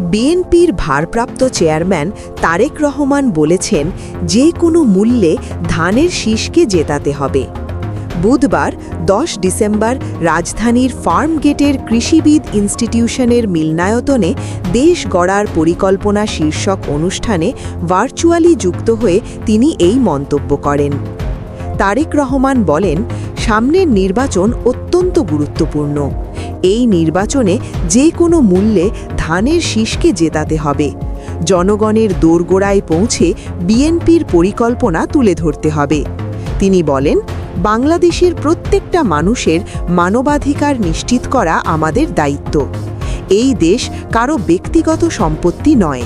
বিএনপির ভারপ্রাপ্ত চেয়ারম্যান তারেক রহমান বলেছেন, যে কোনো মূল্যে ধানের শীষকে জেতাতে হবে। বুধবার, দশ ডিসেম্বর, রাজধানীর ফার্ম গেটের কৃষিবিদ ইনস্টিটিউশনের মিলনায়তনে দেশ গড়ার পরিকল্পনা শীর্ষক অনুষ্ঠানে ভার্চুয়ালি যুক্ত হয়ে তিনি এই মন্তব্য করেন। তারেক রহমান বলেন, সামনের নির্বাচন অত্যন্ত গুরুত্বপূর্ণ। এই নির্বাচনে যে কোনো মূল্যে ধানের শীষকে জেতাতে হবে। জনগণের দোরগোড়ায় পৌঁছে বিএনপির পরিকল্পনা তুলে ধরতে হবে। তিনি বলেন, বাংলাদেশের প্রত্যেকটা মানুষের মানবাধিকার নিশ্চিত করা আমাদের দায়িত্ব। এই দেশ কারও ব্যক্তিগত সম্পত্তি নয়।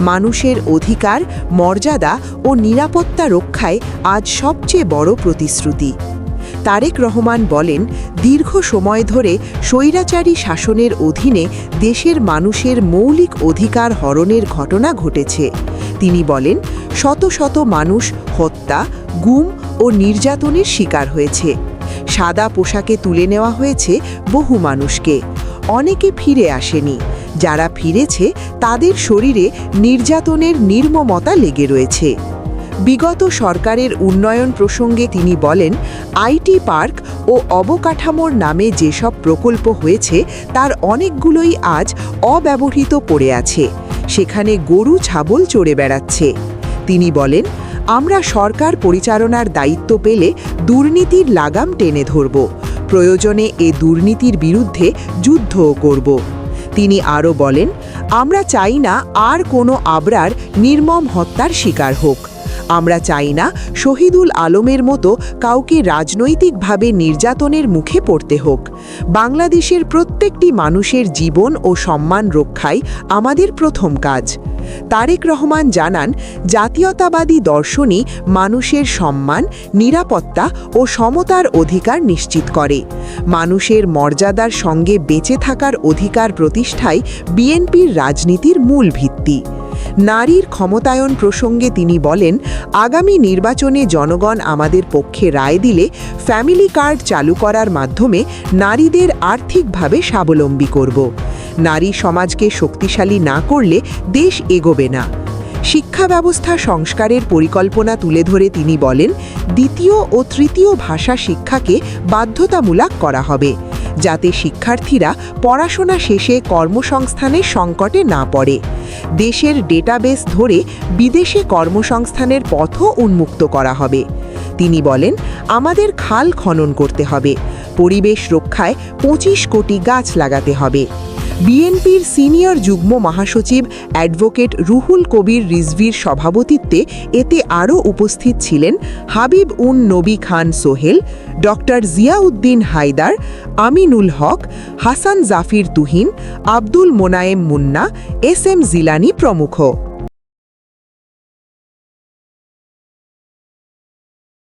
মানুষের অধিকার, মর্যাদা ও নিরাপত্তা রক্ষায় আজ সবচেয়ে বড় প্রতিশ্রুতি। তারেক রহমান বলেন, দীর্ঘ সময় ধরে স্বৈরাচারী শাসনের অধীনে দেশের মানুষের মৌলিক অধিকার হরণের ঘটনা ঘটেছে। তিনি বলেন, শত শত মানুষ হত্যা, গুম ও নির্যাতনের শিকার হয়েছে। সাদা পোশাকে তুলে নেওয়া হয়েছে বহু মানুষকে। অনেকে ফিরে আসেনি। যারা ফিরেছে, তাদের শরীরে নির্যাতনের নির্মমতা লেগে রয়েছে। বিগত সরকারের উন্নয়ন প্রসঙ্গে তিনি বলেন আইটি পার্ক ও অবকাঠামোর নামে যেসব প্রকল্প হয়েছে, তার অনেকগুলোই আজ অব্যবহৃত পড়ে আছে। সেখানে গরু, ছাগল চড়ে বেড়াচ্ছে। তিনি বলেন, আমরা সরকার পরিচালনার দায়িত্ব পেলে দুর্নীতির লাগাম টেনে ধরব। প্রয়োজনে এ দুর্নীতির বিরুদ্ধে যুদ্ধও করব। তিনি আরও বলেন, আমরা চাই না আর কোনো আবরার নির্মম হত্যার শিকার হোক। আমরা চাই না শহীদুল আলমের মতো কাউকে রাজনৈতিকভাবে নির্যাতনের মুখে পড়তে হোক। বাংলাদেশের প্রত্যেকটি মানুষের জীবন ও সম্মান রক্ষাই আমাদের প্রথম কাজ। তারেক রহমান জানান, জাতীয়তাবাদী দর্শনই মানুষের সম্মান, নিরাপত্তা ও সমতার অধিকার নিশ্চিত করে। মানুষের মর্যাদার সঙ্গে বেঁচে থাকার অধিকার প্রতিষ্ঠাই বিএনপির রাজনীতির মূল ভিত্তি। নারীর ক্ষমতায়ন প্রসঙ্গে তিনি বলেন, আগামী নির্বাচনে জনগণ আমাদের পক্ষে রায় দিলে ফ্যামিলি কার্ড চালু করার মাধ্যমে নারীদের আর্থিকভাবে স্বাবলম্বী করব। নারী সমাজকে শক্তিশালী না করলে দেশ এগোবে না। শিক্ষা ব্যবস্থা সংস্কারের পরিকল্পনা তুলে ধরে তিনি বলেন, দ্বিতীয় ও তৃতীয় ভাষা শিক্ষাকে বাধ্যতামূলক করা হবে। যাতে শিক্ষার্থীরা পড়াশোনা শেষে কর্মসংস্থানের সংকটে না পড়ে। দেশের ডেটাবেস ধরে বিদেশে কর্মসংস্থানের পথও উন্মুক্ত করা হবে। তিনি বলেন, আমাদের খাল খনন করতে হবে। পরিবেশ রক্ষায় পঁচিশ কোটি গাছ লাগাতে হবে। বিএনপির সিনিয়র যুগ্ম মহাসচিব অ্যাডভোকেট রুহুল কবির রিজভির সভাপতিত্বে এতে আরও উপস্থিত ছিলেন Habib un Nabi Khan Sohel, doctor Ziauddin Haider, Aminul Haque, Hasan Zafir Tuhin, Abdul Monayem Munna, S M Jilani প্রমুখ।